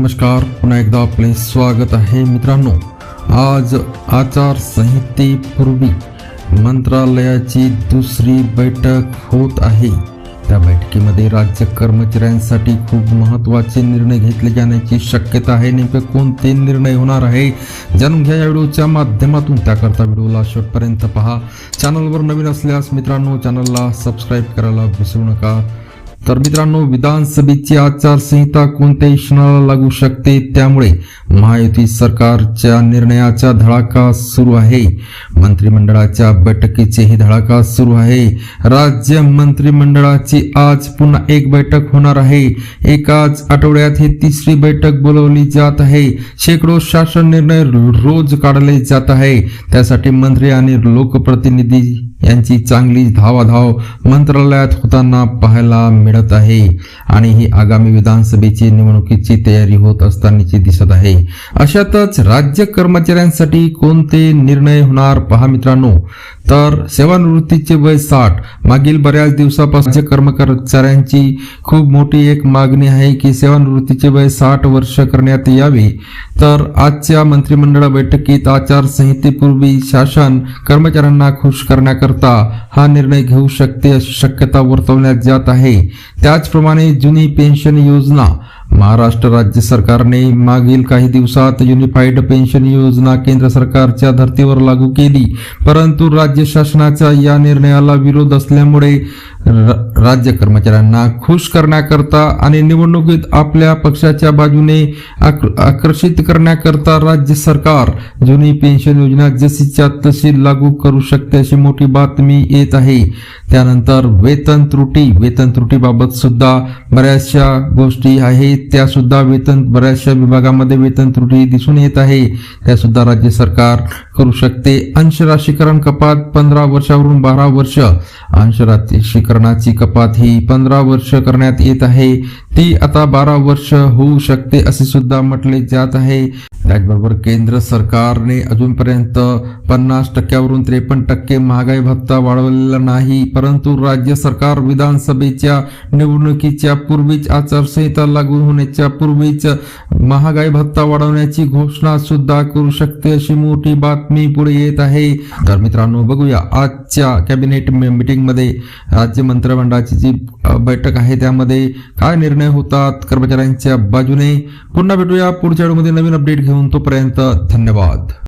नमस्कार पुन्हा एकदा आपले स्वागत आहे मित्रांनो. आज आचारसंहितेपूर्वी मंत्रालयाची दुसरी बैठक होत आहे. त्या बैठकीमध्ये राज्य कर्मचाऱ्यांसाठी खूप महत्त्वाचे निर्णय घेतले जाण्याची शक्यता आहे. नेमके कोणते निर्णय होणार आहे? जाणून घ्या या व्हिडिओच्या माध्यमातून. त्याकरता व्हिडिओला शेवटपर्यंत पहा. चॅनलवर नवीन असल्यास मित्रांनो चॅनलला सबस्क्राईब करायला विसरू नका. तर मित्रांनो विधानसभेची आचारसंहिता कोणत्याही क्षणाला लागू शकते त्यामुळे महायुती सरकारच्या निर्णयाचा धडाका सुरू आहे. मंत्रिमंडळाच्या बैठकीचेही धडाका सुरू आहे. राज्य मंत्रिमंडळाची आज पुन्हा एक बैठक होणार आहे. एकाच आठवड्यात ही तिसरी बैठक बोलवली जात आहे. शेकडो शासन निर्णय रोज काढले जात आहे. त्यासाठी मंत्री आणि लोकप्रतिनिधी यांची चांगली धावाधाव मंत्रालयात होताना पाहायला मिळत आहे. आणि ही आगामी विधानसभेची निवडणुकीची तयारी होत असतानाची दिसत आहे. अशातच राज्य कर्मचाऱ्यांसाठी कोणते निर्णय होणार? पहा मित्रांनो तर सेवानिवृत्तीचे वय साठ. मागील बऱ्याच दिवसापासून कर्म कर्मचाऱ्यांची खूप मोठी एक मागणी आहे की सेवानिवृत्तीचे वय साठ वर्ष करण्यात यावे. तर आजच्या मंत्रिमंडळ बैठकीत आचारसंहितेपूर्वी शासन कर्मचाऱ्यांना खुश करण्याकरता हा निर्णय घेऊ शकते अशी शक्यता वर्तवण्यात जात आहे. त्याचप्रमाणे जुनी पेन्शन योजना महाराष्ट्र राज्य सरकारने मागील काही दिवसात युनिफाईड पेन्शन योजना केंद्र सरकारच्या धर्तीवर लागू केली. परंतु राज्य शासनाच्या या निर्णयाला विरोध असल्यामुळे र- राज्य कर्मचाऱ्यांना खुश करण्याकरता आणि निवडणुकीत आपल्या पक्षाच्या बाजूने आक- आकर्षित करण्याकरता राज्य सरकार जुनी पेन्शन योजना जशीच्या तशी लागू करू शकते अशी मोठी बातमी येत आहे. त्यानंतर वेतन त्रुटी वेतन त्रुटीबाबत सुद्धा बऱ्याचशा गोष्टी आहेत. त्या सुद्धा वेतन बऱ्याचशा विभागामध्ये वेतन त्रुटी दिसून येत आहे. त्या सुद्धा राज्य सरकार करू शकते. अंश राशीकरण कपात पंधरा वर्षावरून बारा वर्ष. अंश राशीकरणाची कपात ही पंधरा वर्ष करण्यात येत आहे. ती आता बारा वर्ष होऊ शकते असे सुद्धा म्हटले जात आहे. त्याचबरोबर केंद्र सरकारने अजूनपर्यंत पन्नास टक्क्यावरून त्रेपन्न टक्के महागाई भत्ता वाढवलेला नाही परंतु राज्य सरकार विधानसभेच्या निवडणुकीच्या पूर्वीच आचारसंहिता लागू होण्याच्या पूर्वीच महागाई भत्ता वाढवण्याची घोषणा सुद्धा करू शकते अशी मोठी बातमी पुढे येत आहे. तर मित्रांनो बघूया आजच्या कॅबिनेट मिटिंगमध्ये राज्य मंत्रिमंडळाची जी बैठक आहे त्यामध्ये काय निर्णय होतात कर्मचाऱ्यांच्या बाजूने? पुन्हा भेटूया पुढच्या व्हिडिओमध्ये नवीन अपडेट घेऊन. तोपर्यंत धन्यवाद.